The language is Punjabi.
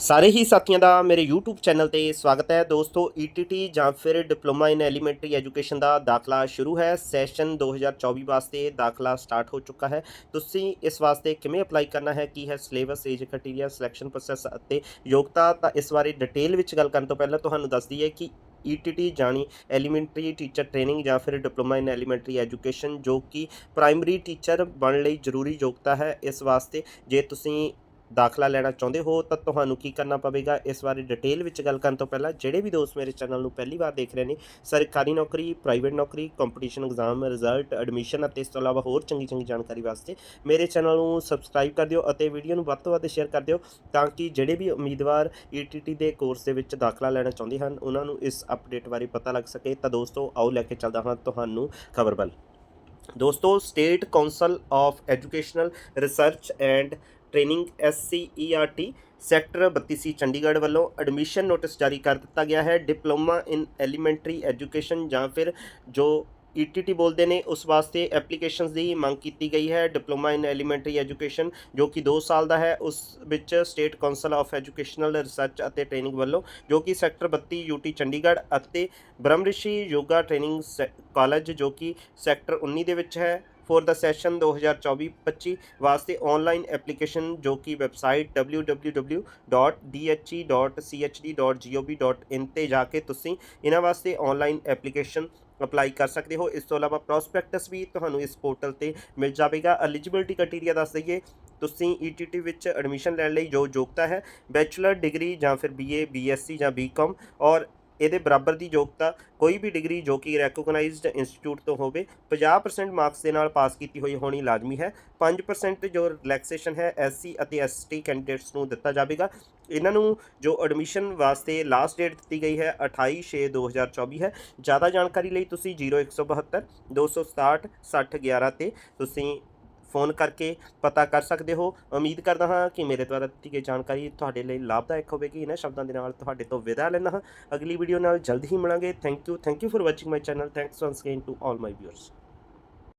ਸਾਰੇ ਹੀ ਸਾਥੀਆਂ ਦਾ ਮੇਰੇ YouTube ਚੈਨਲ ਤੇ ਸਵਾਗਤ ਹੈ। ਦੋਸਤੋ ETT ਜਾਂ ਫਿਰ ਡਿਪਲੋਮਾ ਇਨ ਐਲੀਮੈਂਟਰੀ ਐਜੂਕੇਸ਼ਨ ਦਾ ਦਾਖਲਾ ਸ਼ੁਰੂ ਹੈ। ਸੈਸ਼ਨ 2024 ਵਾਸਤੇ ਦਾਖਲਾ ਸਟਾਰਟ ਹੋ ਚੁੱਕਾ ਹੈ। ਤੁਸੀਂ ਇਸ ਵਾਸਤੇ ਕਿਵੇਂ ਅਪਲਾਈ ਕਰਨਾ ਹੈ? ਕੀ ਹੈ syllabus age criteria selection process ਅਤੇ ਯੋਗਤਾ? ਤਾਂ ਇਸ ਬਾਰੇ ਡਿਟੇਲ ਵਿੱਚ ਗੱਲ ਕਰਨ ਤੋਂ ਪਹਿਲਾਂ ਤੁਹਾਨੂੰ ਦੱਸ ਦਈਏ ਕਿ ETT ਜਾਣੀ ਐਲੀਮੈਂਟਰੀ ਟੀਚਰ ਟ੍ਰੇਨਿੰਗ ਜਾਂ ਫਿਰ ਡਿਪਲੋਮਾ ਇਨ ਐਲੀਮੈਂਟਰੀ ਐਜੂਕੇਸ਼ਨ ਜੋ ਕਿ ਪ੍ਰਾਇਮਰੀ ਟੀਚਰ ਬਣਨ ਲਈ ਜ਼ਰੂਰੀ ਯੋਗਤਾ ਹੈ। ਇਸ ਵਾਸਤੇ ਜੇ ਤੁਸੀਂ ਦਾਖਲਾ ਲੈਣਾ ਚਾਹੁੰਦੇ ਹੋ ਤਾਂ ਤੁਹਾਨੂੰ ਕੀ ਕਰਨਾ ਪਵੇਗਾ? ਇਸ ਬਾਰੇ ਡਿਟੇਲ ਵਿੱਚ ਗੱਲ ਕਰਨ ਤੋਂ ਪਹਿਲਾਂ ਜਿਹੜੇ ਵੀ ਦੋਸਤ ਮੇਰੇ ਚੈਨਲ ਨੂੰ ਪਹਿਲੀ ਵਾਰ ਦੇਖ ਰਹੇ ਨੇ, ਸਰਕਾਰੀ ਨੌਕਰੀ ਪ੍ਰਾਈਵੇਟ ਨੌਕਰੀ ਕੰਪੀਟੀਸ਼ਨ ਐਗਜ਼ਾਮ ਰਿਜ਼ਲਟ ਐਡਮਿਸ਼ਨ ਅਤੇ ਇਸ ਤੋਂ ਇਲਾਵਾ ਹੋਰ ਚੰਗੀ ਚੰਗੀ ਜਾਣਕਾਰੀ ਵਾਸਤੇ ਮੇਰੇ ਚੈਨਲ ਨੂੰ ਸਬਸਕ੍ਰਾਈਬ ਕਰ ਦਿਓ ਅਤੇ ਵੀਡੀਓ ਨੂੰ ਵੱਧ ਤੋਂ ਵੱਧ ਸ਼ੇਅਰ ਕਰ ਦਿਓ ਤਾਂ ਕਿ ਜਿਹੜੇ ਵੀ ਉਮੀਦਵਾਰ ETT ਦੇ ਕੋਰਸ ਦੇ ਵਿੱਚ ਦਾਖਲਾ ਲੈਣਾ ਚਾਹੁੰਦੇ ਹਨ, ਉਹਨਾਂ ਨੂੰ ਇਸ ਅਪਡੇਟ ਬਾਰੇ ਪਤਾ ਲੱਗ ਸਕੇ। ਤਾਂ ਦੋਸਤੋ, ਆਓ ਲੈ ਕੇ ਚੱਲਦਾ ਹਾਂ ਤੁਹਾਨੂੰ ਖਬਰ ਵੱਲ। ਦੋਸਤੋ state council of educational research and training SCERT sector 32C Chandigarh ਵੱਲੋਂ ਐਡਮਿਸ਼ਨ ਨੋਟਿਸ ਜਾਰੀ ਕਰ ਦਿੱਤਾ ਗਿਆ ਹੈ। ਡਿਪਲੋਮਾ ਇਨ ਐਲੀਮੈਂਟਰੀ ਐਜੂਕੇਸ਼ਨ ਜਾਂ ਫਿਰ ਜੋ ETT ਬੋਲਦੇ ਨੇ, ਉਸ ਵਾਸਤੇ ਐਪਲੀਕੇਸ਼ਨਸ ਦੀ ਮੰਗ ਕੀਤੀ ਗਈ ਹੈ। ਡਿਪਲੋਮਾ ਇਨ ਐਲੀਮੈਂਟਰੀ ਐਜੂਕੇਸ਼ਨ, ਜੋ ਕਿ 2 ਸਾਲ ਦਾ ਹੈ, ਉਸ ਵਿੱਚ state council of educational research ਅਤੇ ਟ੍ਰੇਨਿੰਗ ਵੱਲੋਂ, ਜੋ ਕਿ ਸੈਕਟਰ 32 UT ਚੰਡੀਗੜ੍ਹ ਅਤੇ ਬ੍ਰਹਮ ਰਿਸ਼ੀ ਯੋਗਾ ਟ੍ਰੇਨਿੰਗ ਕਾਲਜ, ਜੋ ਕਿ ਸੈਕਟਰ 19 ਦੇ ਵਿੱਚ ਹੈ। ਫॉर ਦਾ ਸੈਸ਼ਨ 2024-25 ਵਾਸਤੇ ਆਨਲਾਈਨ ਐਪਲੀਕੇਸ਼ਨ ਜੋ ਕਿ ਵੈਬਸਾਈਟ www.dhe.chhd.gov.in e ਤੇ ਜਾ ਕੇ ਤੁਸੀਂ ਇਹਨਾਂ ਵਾਸਤੇ ਆਨਲਾਈਨ ਐਪਲੀਕੇਸ਼ਨ ਅਪਲਾਈ ਕਰ ਸਕਦੇ ਹੋ। ਇਸ ਤੋਂ ਇਲਾਵਾ ਪ੍ਰੋਸਪੈਕਟਸ ਵੀ ਤੁਹਾਨੂੰ ਇਸ ਪੋਰਟਲ ਤੇ ਮਿਲ ਜਾਵੇਗਾ। ਐਲੀਜੀਬਿਲਟੀ ਕ੍ਰਾਈਟੇਰੀਆ ਦੱਸ ਦਈਏ, ਤੁਸੀਂ ETT ਵਿੱਚ ਐਡਮਿਸ਼ਨ ਲੈਣ ਲਈ ਜੋ ਯੋਗਤਾ ਹੈ ਬੈਚਲਰ ਡਿਗਰੀ ਜਾਂ ਫਿਰ BA BSc ਜਾਂ BCom ਔਰ ਇਹਦੇ ਬਰਾਬਰ ਦੀ ਯੋਗਤਾ ਕੋਈ ਵੀ ਡਿਗਰੀ ਜੋ ਕਿ ਰੈਕੋਗਨਾਈਜ਼ਡ ਇੰਸਟੀਚਿਊਟ ਤੋਂ ਹੋਵੇ 50% ਮਾਰਕਸ ਦੇ ਨਾਲ ਪਾਸ ਕੀਤੀ ਹੋਈ ਹੋਣੀ ਲਾਜ਼ਮੀ ਹੈ। 5% ਜੋ ਰਿਲੈਕਸੇਸ਼ਨ ਹੈ, SC ਅਤੇ ST ਕੈਂਡੀਡੇਟਸ ਨੂੰ ਦਿੱਤਾ ਜਾਵੇਗਾ। ਇਹਨਾਂ ਨੂੰ ਜੋ ਐਡਮਿਸ਼ਨ ਵਾਸਤੇ ਲਾਸਟ ਡੇਟ ਦਿੱਤੀ ਗਈ ਹੈ 28/6/2024 ਹੈ। ਜ਼ਿਆਦਾ ਜਾਣਕਾਰੀ ਲਈ ਤੁਸੀਂ 0172 267 6011 ਤੇ ਤੁਸੀਂ ਫੋਨ ਕਰਕੇ ਪਤਾ ਕਰ ਸਕਦੇ ਹੋ। ਉਮੀਦ ਕਰਦਾ ਹਾਂ ਕਿ ਮੇਰੇ ਦੁਆਰਾ ਦਿੱਤੀ ਗਈ ਜਾਣਕਾਰੀ ਤੁਹਾਡੇ ਲਈ ਲਾਭਦਾਇਕ ਹੋਵੇਗੀ। ਇਹਨਾਂ ਸ਼ਬਦਾਂ ਦੇ ਨਾਲ ਤੁਹਾਡੇ ਤੋਂ ਵਿਦਾ ਲੈਣਾ ਹਾਂ। ਅਗਲੀ ਵੀਡੀਓ ਨਾਲ ਜਲਦ ਹੀ ਮਿਲਾਂਗੇ। Thank you thank you for watching my channel thanks once again to all my viewers